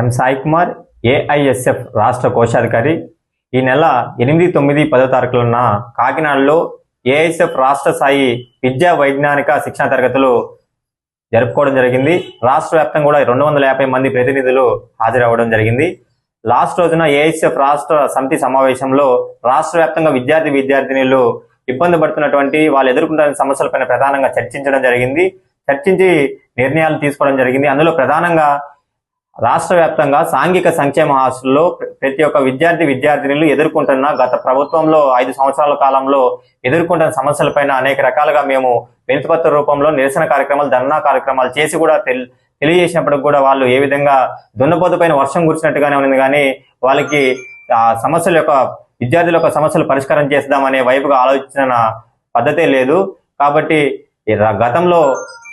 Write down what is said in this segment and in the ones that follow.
ఎం Sai Kumar AISF రాష్ట్ర కోశాధికారి. ఈ నెల ఎనిమిది తొమ్మిది పదో తారీఖులున్న కాకినాడలో ఏఐఎస్ఎఫ్ రాష్ట్ర స్థాయి విద్యా వైజ్ఞానిక శిక్షణ తరగతులు జరుపుకోవడం జరిగింది. రాష్ట్ర వ్యాప్తంగా కూడా రెండు వందల యాభై మంది ప్రతినిధులు హాజరవ్వడం జరిగింది. లాస్ట్ రోజున ఏఐఎస్ఎఫ్ రాష్ట్ర సమితి సమావేశంలో రాష్ట్ర వ్యాప్తంగా విద్యార్థి విద్యార్థినిలు ఇబ్బంది పడుతున్నటువంటి వాళ్ళు ఎదుర్కొంటున్న సమస్యలపైన ప్రధానంగా చర్చించడం జరిగింది. చర్చించి నిర్ణయాలు తీసుకోవడం జరిగింది. అందులో ప్రధానంగా రాష్ట్ర వ్యాప్తంగా సాంఘిక సంక్షేమ హాస్టల్లో ప్రతి ఒక్క విద్యార్థి విద్యార్థినులు ఎదుర్కొంటున్న గత ప్రభుత్వంలో ఐదు సంవత్సరాల కాలంలో ఎదుర్కొంటున్న సమస్యలపైన అనేక రకాలుగా మేము వినతిపత్ర రూపంలో నిరసన కార్యక్రమాలు ధర్నా కార్యక్రమాలు చేసి కూడా తెల్- తెలియజేసినప్పటికి కూడా వాళ్ళు ఏ విధంగా దున్నపోతు పైన వర్షం కురిసినట్టుగానే ఉంది కానీ వాళ్ళకి ఆ సమస్యల యొక్క విద్యార్థుల యొక్క సమస్యలు పరిష్కారం చేద్దామనే వైపుగా ఆలోచించిన పద్ధతే లేదు. కాబట్టి గతంలో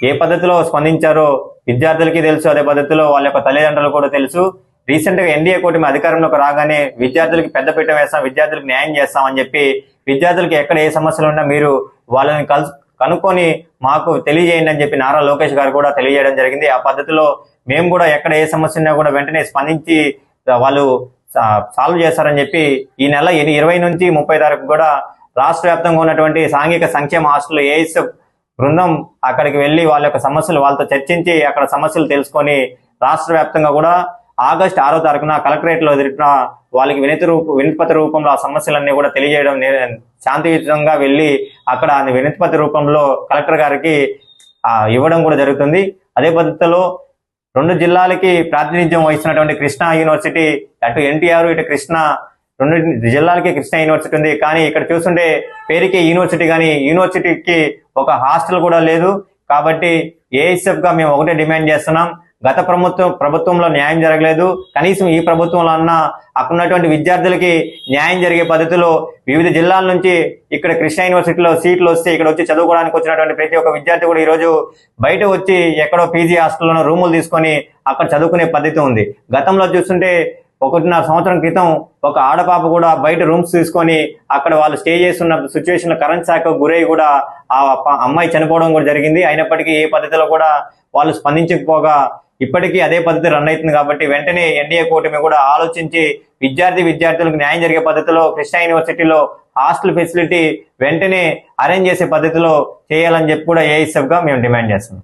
ఏ పద్ధతిలో స్పందించారో విద్యార్థులకి తెలుసు అదే పద్ధతిలో వాళ్ళ యొక్క తల్లిదండ్రులు కూడా తెలుసు. రీసెంట్గా ఎన్డీఏ కూటమి అధికారంలోకి రాగానే విద్యార్థులకి పెద్దపీట వేస్తాం విద్యార్థులకు న్యాయం చేస్తాం అని చెప్పి విద్యార్థులకి ఎక్కడ ఏ సమస్యలు ఉన్నా మీరు వాళ్ళని కలుసు కనుక్కొని మాకు తెలియజేయండి అని చెప్పి నారా లోకేష్ గారు కూడా తెలియజేయడం జరిగింది. ఆ పద్ధతిలో మేము కూడా ఎక్కడ ఏ సమస్య ఉన్నా కూడా వెంటనే స్పందించి వాళ్ళు సాల్వ్ చేస్తారని చెప్పి ఈ నెల ఇరవై నుంచి ముప్పై తారీఖు కూడా రాష్ట్ర వ్యాప్తంగా ఉన్నటువంటి సాంఘిక సంక్షేమ హాస్టల్ ఏఎస్ బృందం అక్కడికి వెళ్ళి వాళ్ళ యొక్క సమస్యలు వాళ్ళతో చర్చించి అక్కడ సమస్యలు తెలుసుకొని రాష్ట్ర వ్యాప్తంగా కూడా ఆగస్టు ఆరో తారీఖున కలెక్టరేట్లో ఎదుటిన వాళ్ళకి వినతి రూప వినతిపత్ర రూపంలో ఆ సమస్యలన్నీ కూడా తెలియజేయడం నే- శాంతియుతంగా వెళ్ళి అక్కడ ఆ వినతిపత్ర రూపంలో కలెక్టర్ గారికి ఇవ్వడం కూడా జరుగుతుంది. అదే పద్ధతిలో రెండు జిల్లాలకి ప్రాతినిధ్యం వహిస్తున్నటువంటి కృష్ణా యూనివర్సిటీ అటు ఎన్టీఆర్ ఇటు కృష్ణ రెండు జిల్లాలకి కృష్ణా యూనివర్సిటీ ఉంది. కానీ ఇక్కడ చూస్తుంటే పేరుకి యూనివర్సిటీ కానీ యూనివర్సిటీకి ఒక హాస్టల్ కూడా లేదు. కాబట్టి ఏఎస్ఎఫ్గా మేము ఒకటే డిమాండ్ చేస్తున్నాం. గత ప్రభుత్వం ప్రభుత్వంలో న్యాయం జరగలేదు. కనీసం ఈ ప్రభుత్వంలో అన్నా అక్కడ ఉన్నటువంటి విద్యార్థులకి న్యాయం జరిగే పద్ధతిలో వివిధ జిల్లాల నుంచి ఇక్కడ కృష్ణా యూనివర్సిటీలో సీట్లు వస్తే ఇక్కడ వచ్చి చదువుకోవడానికి వచ్చినటువంటి ప్రతి ఒక్క విద్యార్థి కూడా ఈ రోజు బయట వచ్చి ఎక్కడో పీజీ హాస్టల్లోనో రూములు తీసుకొని అక్కడ చదువుకునే పద్ధతి ఉంది. గతంలో చూస్తుంటే ఒకటిన్నర సంవత్సరం క్రితం ఒక ఆడపాప కూడా బయట రూమ్స్ తీసుకొని అక్కడ వాళ్ళు స్టే చేస్తున్న సిచ్యువేషన్ కరెంట్ శాఖ గురై కూడా ఆ అమ్మాయి చనిపోవడం కూడా జరిగింది. అయినప్పటికీ ఏ పద్ధతిలో కూడా వాళ్ళు స్పందించకపోగా ఇప్పటికీ అదే పద్ధతి రన్ అవుతుంది కాబట్టి వెంటనే ఎన్డీఏ కూటమి కూడా ఆలోచించి విద్యార్థి విద్యార్థులకు న్యాయం జరిగే పద్ధతిలో కృష్ణా యూనివర్సిటీలో హాస్టల్ ఫెసిలిటీ వెంటనే అరేంజ్ చేసే పద్ధతిలో చేయాలని చెప్పి కూడా ఏఎస్ఎఫ్గా మేము డిమాండ్ చేస్తున్నాం.